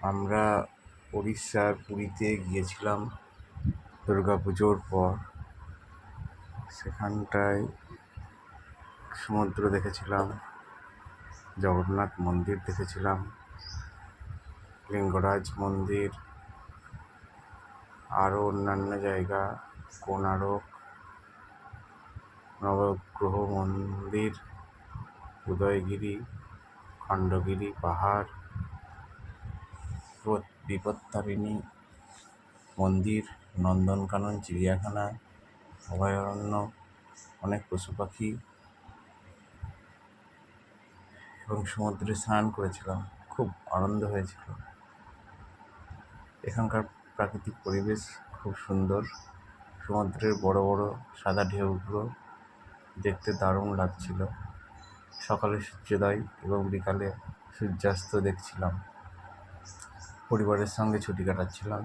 আমরা উড়িষ্যার পুরীতে গিয়েছিলাম দুর্গা পুজোর পর। সেখানটায় সমুদ্র দেখেছিলাম, জগন্নাথ মন্দির দেখেছিলাম, লিঙ্গরাজ মন্দির, আরও অন্যান্য জায়গা, কোণারক, নবগ্রহ মন্দির, উদয়গিরি, খণ্ডগিরি, পাহাড় বিপত্তারিণী মন্দির, নন্দনকানন, চিড়িয়াখানা, অভয়ারণ্য, অনেক পশু পাখি এবং সমুদ্রে স্নান করেছিলাম। খুব আনন্দ হয়েছিল। এখানকার প্রাকৃতিক পরিবেশ খুব সুন্দর। সমুদ্রের বড় বড় সাদা ঢেউগুলো দেখতে দারুণ লাগছিল। সকালে সূর্যোদয় এবং বিকালে সূর্যাস্ত দেখছিলাম। পরিবারের সঙ্গে ছুটি কাটাচ্ছিলাম।